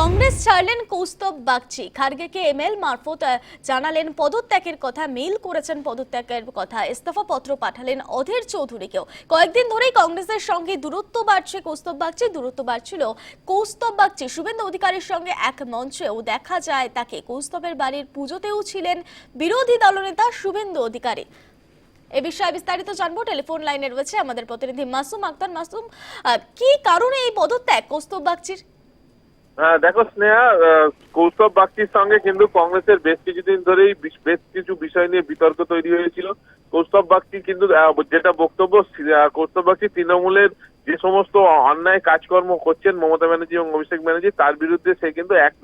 কংগ্রেস ছাড়লেন কৌস্তব বাগচি। খার্গেকে এমএল মারফত জানালেন পদত্যাগের কথা, মেইল করেছেন পদত্যাগের কথা, ইস্তফা পত্র পাঠালেন অধীর চৌধুরীকেও। কয়েকদিন ধরেই কংগ্রেসের সঙ্গে দূরত্ব বাড়ছে কৌস্তব বাগচি, দূরত্ব বাড়ছিল কৌস্তব বাগচি। শুভেন্দু অধিকারীর সঙ্গে এক মঞ্চেও দেখা যায় তাকে। কৌস্তবের বাড়ির পুজোতেও ছিলেন বিরোধী দলনেতা শুভেন্দু অধিকারী। এ বিষয়ে বিস্তারিত জানব। টেলিফোন লাইনে রয়েছে আমাদের প্রতিনিধি মাসুম আক্তার। মাসুম কি কারণে এই পদত্যাগ কৌস্তব বাগচির? দেখো স্নেহা কৌস্তব বাগচির সঙ্গে কিন্তু কংগ্রেসের বেশ কিছুদিন ধরেই বেশ কিছু বিষয় নিয়ে বিতর্ক তৈরি হয়েছিল। কৌশব বাগচি কিন্তু যেটা বক্তব্য কৌস্তব বাগচি তৃণমূলের যে সমস্ত অন্যায় কাজকর্ম করছেন মমতা ব্যানার্জি এবং অভিষেক ব্যানার্জি, তার বিরুদ্ধে সে কিন্তু এক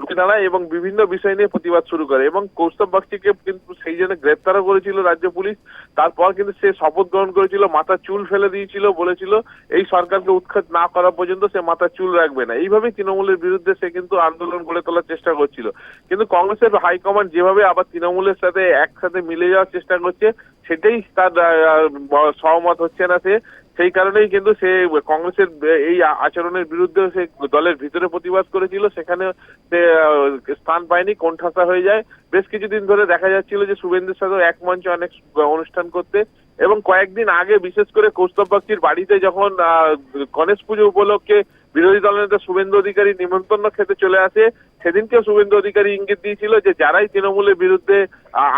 রুখে দাঁড়ায় এবং বিভিন্ন বিষয় নিয়ে প্রতিবাদ শুরু করে। এবং কৌস্তব বাগচিকে কিন্তু সেই জন্য গ্রেপ্তারও করেছিল রাজ্য পুলিশ। তারপর কিন্তু সে শপথ গ্রহণ করেছিল, মাথা চুল ফেলে দিয়েছিল, বলেছিল এই সরকারকে উৎখাত না করা পর্যন্ত সে মাথা চুল রাখবে না। এইভাবেই তৃণমূলের বিরুদ্ধে সে কিন্তু আন্দোলন গড়ে তোলার চেষ্টা করছিল। কিন্তু কংগ্রেসের হাইকমান্ড যেভাবে আবার তৃণমূলের সাথে একসাথে মিলে যাওয়ার চেষ্টা করছে, সেটাই তার সহমত হচ্ছে না সে। সেই কারণেই কিন্তু সে কংগ্রেসের, এই আচরণের বিরুদ্ধে সে দলের ভিতরে প্রতিবাদ করেছিল, সেখানে সে স্থান পায়নি কোণঠাসা হয়ে যায়। বেশ কিছুদিন ধরে দেখা যাচ্ছিল যে শুভেন্দুর সাথে এক মঞ্চে অনেক অনুষ্ঠান করতে এবং কয়েকদিন আগে বিশেষ করে কৌস্তব বাগচির বাড়িতে যখন গণেশ পুজো উপলক্ষে বিরোধী দলনেতা শুভেন্দু অধিকারী নিমন্ত্রণ খেতে চলে আসে। সেদিনকে শুভেন্দু অধিকারী ইঙ্গিত দিয়েছিল যে, যারাই তৃণমূলের বিরুদ্ধে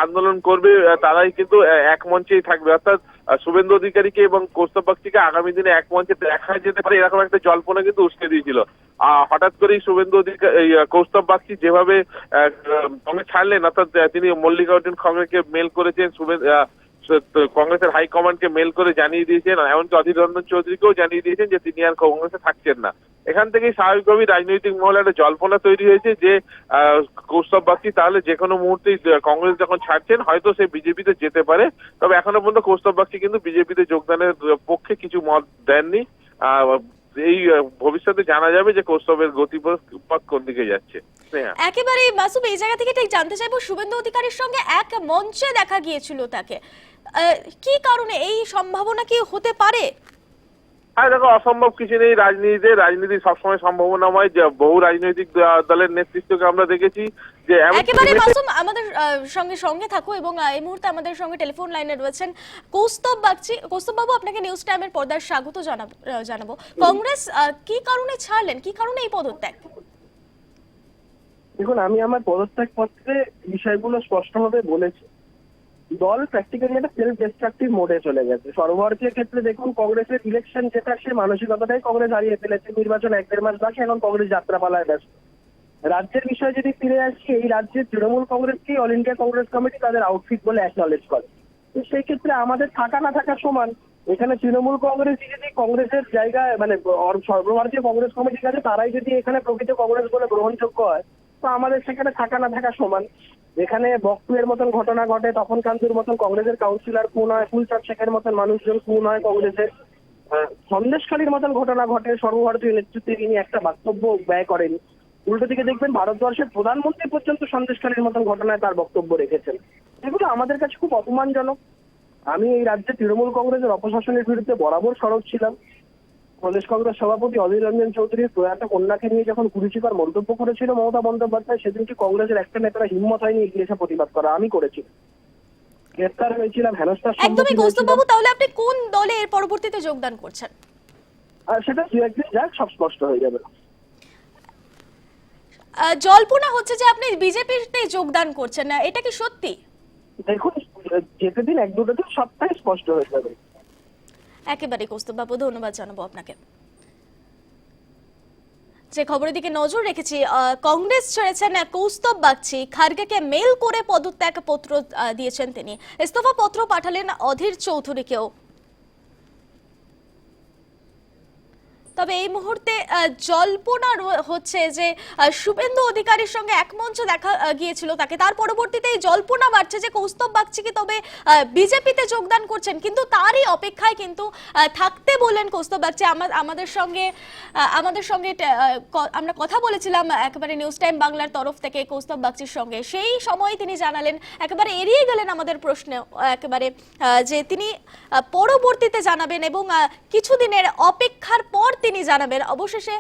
আন্দোলন করবে তারাই কিন্তু এক মঞ্চেই থাকবে। অর্থাৎ শুভেন্দু অধিকারীকে এবং কৌস্তব বাগচিকে আগামী দিনে এক মঞ্চে দেখা যেতে পারে, এরকম একটা জল্পনা কিন্তু উস্কে দিয়েছিল। হঠাৎ করেই শুভেন্দু অধিকারী কৌস্তব বাগচি যেভাবে ছাড়লেন, অর্থাৎ তিনি মল্লিকার্জুন খড়গেকে মেল করেছেন শুভেন্দু কংগ্রেসের হাইকমান্ডকে মেল করে জানিয়ে দিয়েছেন এমনকি অধীর রঞ্জন চৌধুরীকেও জানিয়ে দিয়েছেন যে তিনি আর কংগ্রেসে থাকছেন না। এখান থেকেই স্বাভাবিকভাবেই রাজনৈতিক মহলে একটা জল্পনা তৈরি হয়েছে যে কৌস্তব বাগচি তাহলে যে কোনো মুহূর্তেই কংগ্রেস যখন ছাড়ছেন, হয়তো সে বিজেপিতে যেতে পারে। তবে এখনও পর্যন্ত কৌস্তব বাগচি কিন্তু বিজেপিতে যোগদানের পক্ষে কিছু মত দেননি। এই ভবিষ্যতে জানা যাবে যে কৌস্তবের গতিপথ কোন দিকে যাচ্ছে। একেবারে মাসুম, এই জায়গা থেকে ঠিক জানতে চাইব, শুভেন্দু অধিকারীর সঙ্গে এক মঞ্চে দেখা গিয়েছিল তাকে। কি কারণে এই সম্ভাবনা কি হতে পারে? হ্যাঁ দেখো অসম্ভব কিছু নেই। রাজনীতিতে রাজনীতি সবসময় সম্ভাবনাময়। যে বহু রাজনৈতিক দলের নেতৃত্বকে আমরা দেখেছি যে একেবারে মাসুম আমাদের সঙ্গে সঙ্গে থাকো এবং এই মুহূর্তে আমাদের সঙ্গে টেলিফোন লাইনে রয়েছেন কৌস্তব বাগচি কৌস্তব বাবু আপনাকে নিউজ টাইমের পর্দার স্বাগত জানাব- আহ, জানাব। কংগ্রেস কি কারণে ছাড়লেন? কি কারণে এই পদত্যাগ? দেখুন আমি আমার পদত্যাগ পত্রে বিষয়গুলো স্পষ্টভাবে বলেছি। দল প্র্যাকটিক্যালি একটা সেলফ ডিস্ট্রাকটিভ মোডে চলে গেছে। সর্বভারতীয় ক্ষেত্রে দেখুন, কংগ্রেসের ইলেকশন জেতার সে মানসিকতাটাই কংগ্রেস হারিয়ে ফেলেছে। নির্বাচন এক দেড় মাস বাকি, এখন কংগ্রেস যাত্রাপালায় ব্যস্ত। রাজ্যের বিষয়ে যদি ফিরে আসি, এই রাজ্যের তৃণমূল কংগ্রেসকেই অল ইন্ডিয়া কংগ্রেস কমিটি তাদের আউটফিট বলে অ্যাকনলেজ করে। তো সেই ক্ষেত্রে আমাদের থাকা না থাকা সমান, এখানে তৃণমূল কংগ্রেস যদি কংগ্রেসের জায়গায় মানে সর্বভারতীয় কংগ্রেস কমিটির কাছে তারাই যদি এখানে প্রকৃত কংগ্রেস বলে গ্রহণযোগ্য হয় তো আমাদের সেখানে থাকা না থাকা সমান। যেখানে বক্তুয়ের মতন ঘটনা ঘটে তখন কান্তুর মতন কংগ্রেসের কাউন্সিলর খুন হয় ফুলচাঁদ শেখের মতন মানুষজন খুন হয় কংগ্রেসের। আহ, সন্দেশখালীর মতন ঘটনা ঘটে সর্বভারতীয় নেতৃত্বে তিনি একটা বক্তব্য ব্যয় করেন। উল্টো দিকে দেখবেন ভারতবর্ষের প্রধানমন্ত্রী পর্যন্ত সন্দেশখালীর মতন ঘটনায় তার বক্তব্য রেখেছেন। এগুলো আমাদের কাছে খুব অপমানজনক। আমি এই রাজ্যে তৃণমূল কংগ্রেসের অপশাসনের বিরুদ্ধে বরাবর সরব ছিলাম। প্রদেশ কংগ্রেস সভাপতি অধীর রঞ্জন চৌধুরীর প্রয়াত কন্যাকে নিয়ে যখন কুরুচিকর মন্তব্য করেছিল মমতা বন্দ্যোপাধ্যায় সেদিনটি কংগ্রেসের একটা নেতারা হিম্মত হয়নি এগিয়ে এসে প্রতিবাদ করা। আমি করেছি। গ্রেফতার হয়েছিলাম হেনস্থার একদমই কৌস্তব বাবু তাহলে আপনি কোন দলে এর পরবর্তীতে যোগদান করছেন? আর সেটা দু একদিন যাক সব স্পষ্ট হয়ে যাবে। জল্পনা হচ্ছে যে আপনি বিজেপিতে যোগদান করছেন না এটা কি সত্যি? দেখুন যেতে দিন এক দুটো দিন সবটাই স্পষ্ট হয়ে যাবে। একেবারে কৌস্তব বাবু ধন্যবাদ জানাব আপনাকে। যে খবরের দিকে নজর রেখেছি কংগ্রেস ছেড়েছেন কৌস্তব বাগচি, খার্গেকে মেল করে পদত্যাগ পত্র দিয়েছেন তিনি। ইস্তফা পত্র পাঠালেন অধীর চৌধুরীকেও। তবে এই মুহূর্তে জল্পনা হচ্ছে যে শুভেন্দু অধিকারীর সঙ্গে এক মঞ্চ দেখা গিয়েছিল তাকে। তার পরবর্তীতে এই জল্পনা বাড়ছে যে, কৌস্তব বাগচিকে তবে বিজেপিতে যোগদান করছেন। কিন্তু তারই অপেক্ষায় কিন্তু থাকতে বললেন কৌস্তব বাগচি। আমাদের সঙ্গে আমাদের সঙ্গে আমরা কথা বলেছিলাম একেবারে নিউজ টাইম বাংলার তরফ থেকে কৌস্তব বাগচির সঙ্গে। সেই সময় তিনি জানালেন, একেবারে এড়িয়ে গেলেন আমাদের প্রশ্নে, একেবারে যে তিনি পরবর্তীতে জানাবেন এবং কিছুদিনের অপেক্ষার পর তিনি জানাবেন। অবশেষে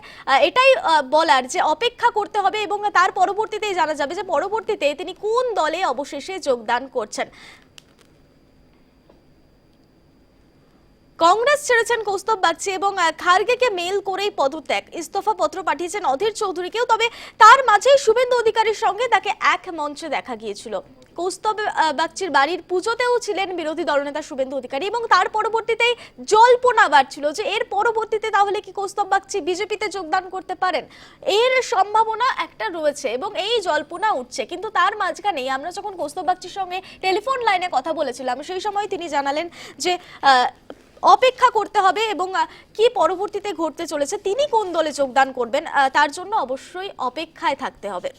এটাই বলার যে অপেক্ষা করতে হবে এবং তার পরবর্তীতেই জানা যাবে যে পরবর্তীতে তিনি কোন দলে অবশেষে যোগদান করছেন। কংগ্রেস ছেড়েছেন কৌস্তব বাগচি এবং খার্গেকে মেল করেই পদত্যাগ। ইস্তফা পত্র পাঠিয়েছেন অধীর চৌধুরীকেও, তবে তার মাঝেই শুভেন্দু অধিকারীর সঙ্গে তাকে এক মঞ্চে দেখা গিয়েছিল। কৌস্তব বাগচির বাড়ির পুজোতেও ছিলেন বিরোধী দলনেতা শুভেন্দু অধিকারী এবং তার পরবর্তীতেই জল্পনা বাড়ছিল যে এর পরবর্তীতে তাহলে কি কৌস্তব বাগচি বিজেপিতে যোগদান করতে পারেন? এর সম্ভাবনা একটা রয়েছে এবং এই জল্পনা উঠছে। কিন্তু তার মাঝখানেই আমরা যখন কৌস্তব বাগচির সঙ্গে টেলিফোন লাইনে কথা বলেছিলাম, সেই সময় তিনি জানালেন যে অপেক্ষা করতে হবে এবং কি পরবর্তীতে ঘটতে চলেছে তিনি কোন দলে যোগদান করবেন তার জন্য অবশ্যই অপেক্ষায় থাকতে হবে।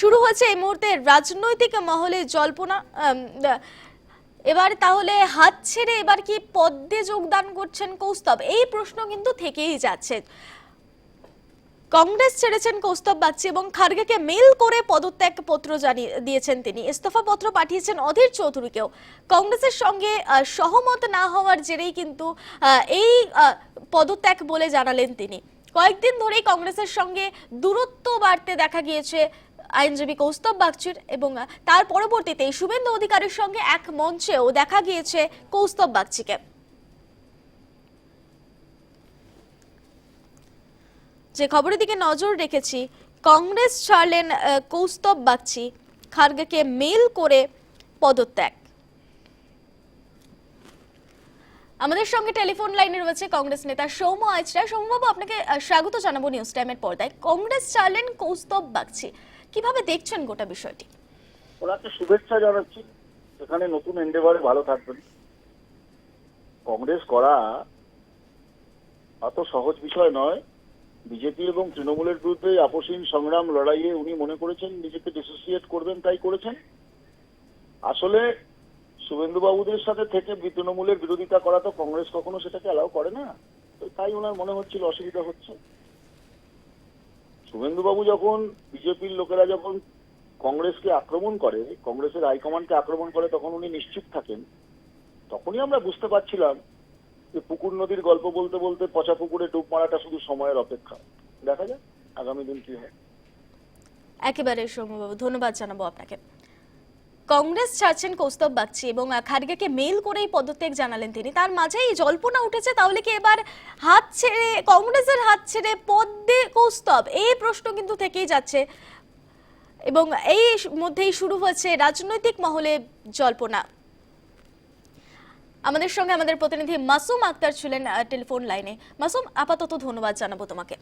শুরু হয়েছে এই মুহূর্তে রাজনৈতিক মহলে জল্পনা এবার তাহলে হাত ছেড়ে এবার কি পদ্মে যোগদান করছেন কৌস্তব? এই প্রশ্ন কিন্তু থেকেই যাচ্ছে। কংগ্রেস ছেড়েছেন কৌস্তব বাগচি এবং খার্গেকে মেল করে পদত্যাগ পত্র জানিয়ে দিয়েছেন তিনি। ইস্তফা পত্র পাঠিয়েছেন অধীর চৌধুরীকেও। কংগ্রেসের সঙ্গে সহমত না হওয়ার জেরেই কিন্তু এই পদত্যাগ বলে জানালেন তিনি। কয়েকদিন ধরেই কংগ্রেসের সঙ্গে দূরত্ব বাড়তে দেখা গিয়েছে আইনজীবী কৌস্তব বাগচির এবং তার পরবর্তীতে শুভেন্দু অধিকারীর সঙ্গে এক মঞ্চেও দেখা গিয়েছে কৌস্তব বাগচিকে। যে খবরের দিকে নজর রেখেছি, কংগ্রেস ছাড়লেন কৌস্তব বাগচি। খার্গেকে মেল করে পদত্যাগ। আমাদের সঙ্গে টেলিফোন লাইনে রয়েছে কংগ্রেস নেতা সৌম আইচরা। সৌমবাবু আপনাকে স্বাগত জানাব নিউজ টাইমের পর্দায়। কংগ্রেস ছাড়লেন কৌস্তব বাগচি। কীভাবে দেখছেন গোটা বিষয়টি? ওনাকে শুভেচ্ছা জানাচ্ছি। এখানে নতুন এন্ডেভারে ভালো থাকবেন। কংগ্রেস করা অত সহজ বিষয় নয়। বিজেপি এবং তৃণমূলের বিরুদ্ধে আপসীন সংগ্রাম লড়াইয়ে উনি মনে করেছেন নিজেকে ডিসোসিয়েট করবেন, তাই করেছেন। আসলে শুভেন্দুবাবুদের সাথে থেকে তৃণমূলের বিরোধিতা করা তো কংগ্রেস কখনো সেটাকে অ্যালাউ করে না। তো তাই ওনার মনে হচ্ছিল অসুবিধা হচ্ছে। শুভেন্দুবাবু যখন বিজেপির লোকেরা যখন কংগ্রেসকে আক্রমণ করে, কংগ্রেসের হাইকমান্ডকে আক্রমণ করে, তখন উনি নিশ্চুপ থাকেন। তখনই আমরা বুঝতে পারছিলাম যে পুকুর নদীর গল্প বলতে বলতে পচা পুকুরে ডুব মারাটা শুধু সময়ের অপেক্ষা। দেখা যাক আগামী দিন কি হয়। একেবারে সৌম্যবাবু, ধন্যবাদ জানাব আপনাকে। কংগ্রেস ছাড়ছেন কৌস্তব বাগচি এবং খার্গেকে মেল করেই পদত্যাগ জানালেন তিনি। তার মাঝেই জল্পনা উঠেছে তাহলে কি এবার হাত ছেড়ে, কংগ্রেসের হাত ছেড়ে পদ্মে কৌস্তব? এই প্রশ্ন কিন্তু থেকেই যাচ্ছে। এবং এই মধ্যেই শুরু হয়েছে রাজনৈতিক মহলে জল্পনা। আমাদের সঙ্গে আমাদের প্রতিনিধি মাসুম আক্তার ছিলেন টেলিফোন লাইনে। মাসুম আপাতত ধন্যবাদ জানাব তোমাকে।